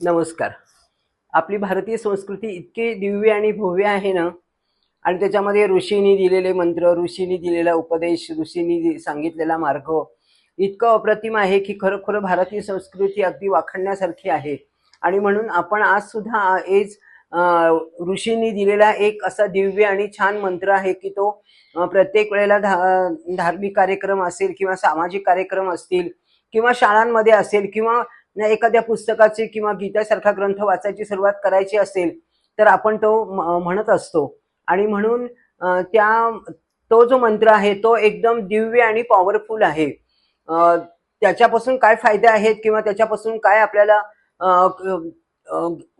नमस्कार. आपली भारतीय संस्कृती इतकी दिव्य आणि भव्य आहे ना आणि त्याच्यामध्ये ऋषींनी दिलेले मंत्र ऋषींनी दिलेला उपदेश ऋषींनी दि- सांगितलेला मार्ग इतकं अप्रतिम आहे की खरोखर भारतीय संस्कृती अगदी वाखणण्यासारखी आहे. आणि म्हणून आपण आज सुद्धा एज ऋषींनी दिलेला एक असा दिव्य आणि छान मंत्र आहे की तो प्रत्येक वेळेला धा धार्मिक कार्यक्रम असेल किंवा सामाजिक कार्यक्रम असतील किंवा शाळांमध्ये असेल किंवा एखाद्या पुस्तकाची किंवा गीतासारखा ग्रंथ वाचायची सुरुवात करायची असेल तर आपण तो म- म्हणत असतो. आणि म्हणून त्या तो जो मंत्र आहे तो एकदम दिव्य आणि पॉवरफुल आहे. त्याच्यापासून काय फायदे आहेत किंवा त्याच्यापासून काय आपल्याला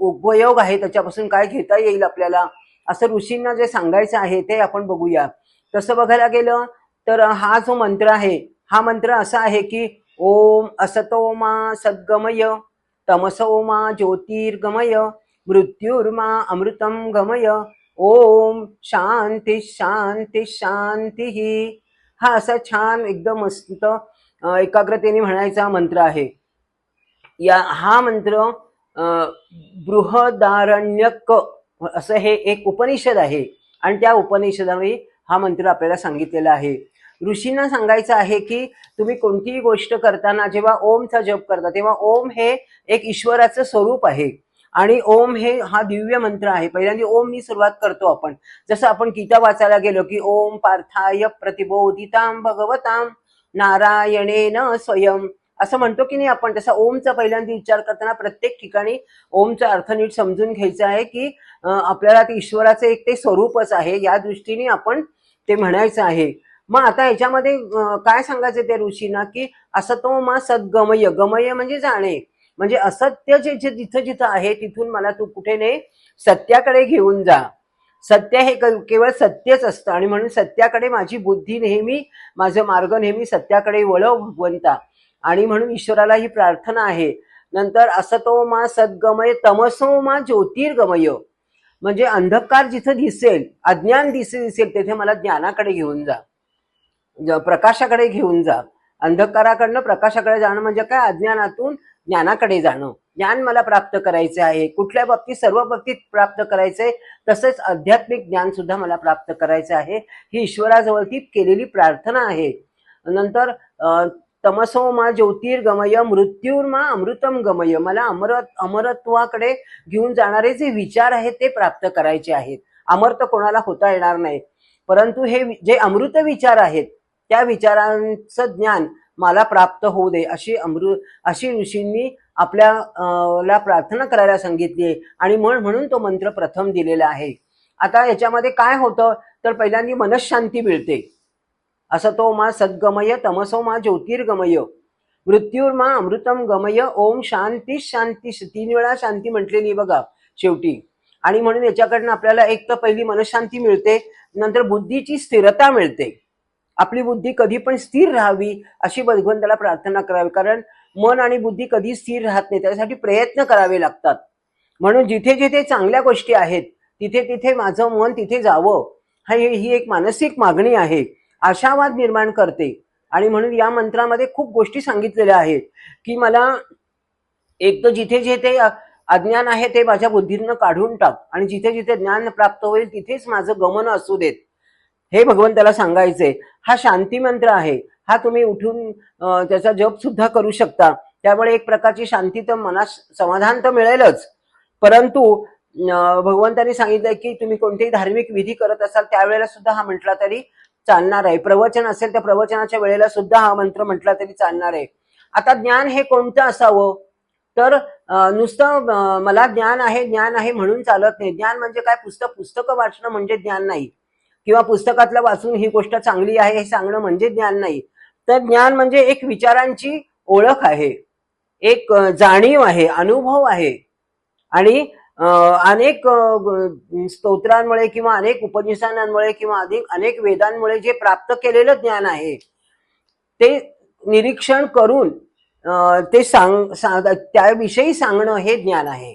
उपयोग आहे त्याच्यापासून काय घेता येईल आपल्याला असं ऋषींना जे सांगायचं आहे ते आपण बघूया. तसं बघायला गेलं तर हा जो मंत्र आहे हा मंत्र असा आहे की ओम असतो मा सद्गमय तमसो मा ज्योतिर्गमय मृत्युर्मा अमृतम गमय. ओम शांती शांती शांती. हा असा छान एकदम मस्त एकाग्रतेने म्हणायचा मंत्र आहे. या हा मंत्र बृहदारण्यक असं हे एक उपनिषद आहे. आणि त्या उपनिषदामध्ये हा मंत्र आपल्याला सांगितलेला आहे. ऋषींना सांगायचं आहे की तुम्ही कोणतीही गोष्ट करताना जेव्हा ओमचा जप करता तेव्हा ओम हे एक ईश्वराचं स्वरूप आहे. आणि ओम हे हा दिव्य मंत्र आहे. पहिल्यांदा ओमनी सुरुवात करतो आपण. जसं आपण गीता वाचायला गेलो की ओम पार्थाय प्रतिबोधिताम भगवताम नारायणेन स्वयं. असं म्हणतो की नाही आपण? तसा ओमचा पहिल्यांदा विचार करताना प्रत्येक ठिकाणी ओमचा अर्थ नीट समजून घ्यायचा आहे की आपल्याला ते ईश्वराचं एक ते स्वरूपच आहे. या दृष्टीने आपण ते म्हणायचं आहे. मग आता याच्यामध्ये काय सांगायचं त्या ऋषीना की असं तो मा सद्गमय गमय म्हणजे जाणे. म्हणजे असत्य जे जे जिथं जिथं आहे तिथून मला तू कुठे ने सत्याकडे घेऊन जा. सत्य हे केवळ सत्यच असतं आणि म्हणून सत्याकडे माझी बुद्धी नेहमी माझं मार्ग नेहमी सत्याकडे वळव भगवंता आणि म्हणून ईश्वराला ही प्रार्थना आहे. नंतर असतो मा सद्गमय तमसो मा ज्योतिर्गमय. म्हणजे अंधकार जिथं दिसेल अज्ञान दिसे दिसेल तेथे मला ज्ञानाकडे घेऊन जा. प्रकाशाकडे घेऊन जा. अंधकाराकडनं प्रकाशाकडे जाणं म्हणजे काय? अज्ञानातून ज्ञानाकडे जाणं. ज्ञान मला प्राप्त करायचे आहे. कुठल्या बाबतीत सर्व बाबतीत प्राप्त करायचे तसेच आध्यात्मिक ज्ञान सुद्धा मला प्राप्त करायचं आहे. ही ईश्वराजवळती केलेली प्रार्थना आहे. नंतर तमसो मा ज्योतिर्गमय मृत्यूर्मा अमृतम गमय. मला अमरत अमरत्वाकडे घेऊन जाणारे जे विचार आहेत ते प्राप्त करायचे आहेत. अमर तर कोणाला होता येणार नाही. परंतु हे जे अमृत विचार आहेत त्या विचारांचं ज्ञान मला प्राप्त होऊ दे अशी अमृ अशी ऋषींनी आपल्या ला प्रार्थना करायला सांगितली आहे. आणि म्हण म्हणून तो मंत्र प्रथम दिलेला आहे. आता याच्यामध्ये काय होतं? तर पहिल्यांदा मनशांती मिळते. असं तो मा सद्गमय तमसो मा ज्योतिर्गमय. मृत्यूर्मा अमृतम गमय ओम शांती शांती तीन वेळा शांती म्हटलेली बघा शेवटी. आणि म्हणून याच्याकडनं आपल्याला एक तर पहिली मनशांती मिळते नंतर बुद्धीची स्थिरता मिळते. आपली बुद्धी कधी पण स्थिर राहावी अशी भगवंताला प्रार्थना करावी. कारण मन आणि बुद्धी कधी स्थिर राहत नाही त्यासाठी प्रयत्न करावे लागतात. म्हणून जिथे जिथे चांगल्या गोष्टी आहेत तिथे तिथे माझं मन तिथे जावं. हा ही एक मानसिक मागणी आहे. आशावाद निर्माण करते. आणि म्हणून या मंत्रामध्ये खूप गोष्टी सांगितलेल्या आहेत की मला एक तर जिथे जिथे अज्ञान आहे ते माझ्या बुद्धीतनं काढून टाक. आणि जिथे जिथे ज्ञान प्राप्त होईल तिथेच माझं गमन असू देत. हे भगवंताला सांगायचंय हा शांती मंत्र आहे हा तुम्ही उठून त्याचा जप सुद्धा करू शकता. त्यामुळे एक प्रकारची शांती तर मनास समाधान तर मिळेलच. परंतु भगवंतांनी सांगितलंय की तुम्ही कोणतेही धार्मिक विधी करत असाल त्यावेळेला सुद्धा हा म्हटला तरी चालणार आहे. प्रवचन असेल तर प्रवचनाच्या वेळेला सुद्धा हा मंत्र म्हटला तरी चालणार आहे. आता ज्ञान हे कोणतं असावं? तर नुसतं मला ज्ञान आहे ज्ञान आहे म्हणून चालत नाही. ज्ञान म्हणजे काय? पुस्तक पुस्तकं वाचणं म्हणजे ज्ञान नाही. किंवा पुस्तकातलं वाचून ही गोष्ट चांगली आहे हे सांगणं म्हणजे ज्ञान नाही. तर ज्ञान म्हणजे एक विचारांची ओळख आहे. एक जाणीव आहे अनुभव आहे. आणि अनेक स्तोत्रांमुळे किंवा अनेक उपनिषदांमुळे किंवा अधिक अनेक वेदांमुळे जे प्राप्त केलेलं ज्ञान आहे ते निरीक्षण करून ते सांग सा- त्याविषयी सांगणं हे ज्ञान आहे.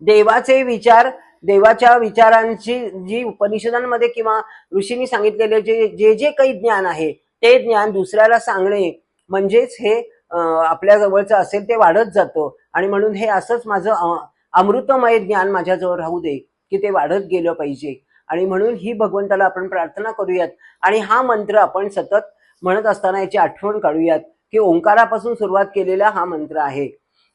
देवाचे विचार देवाच्या विचारांची जी उपनिषदांमध्ये किंवा ऋषींनी सांगितलेले जे जे जे काही ज्ञान आहे ते ज्ञान दुसऱ्याला सांगणे म्हणजेच हे आपल्या जवळचं असेल ते वाढत जातं. आणि म्हणून हे असंच माझं अमृतमय ज्ञान माझ्याजवळ राहू दे की ते वाढत गेलं पाहिजे. आणि म्हणून ही भगवंताला आपण प्रार्थना करूयात. आणि हा मंत्र आपण सतत म्हणत असताना याची आठवण काढूयात की ओंकारापासून सुरुवात केलेला हा मंत्र आहे.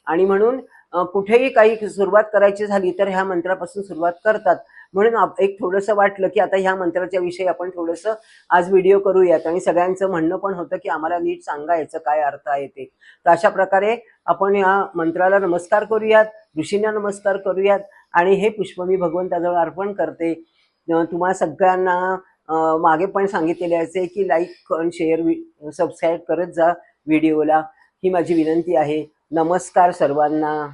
आणि म्हणून कुठेही काही सुरुवात करायची झाली तर ह्या मंत्रापासून सुरुवात करतात. म्हणून एक थोडंसं वाटलं की आता ह्या मंत्राच्या विषयी आपण थोडंसं आज व्हिडिओ करूयात. आणि सगळ्यांचं म्हणणं पण होतं की आम्हाला नीट सांगा याचं काय अर्थ आहे ते. तर अशा प्रकारे आपण या मंत्राला नमस्कार करूयात ऋषींना नमस्कार करूयात. आणि हे पुष्प मी भगवंताजवळ अर्पण करते. तुम्हा सगळ्यांना मागे पण सांगितलेले असे की लाईक शेअर सबस्क्राईब करत जा व्हिडिओला ही माझी विनंती आहे. नमस्कार सर्वांना.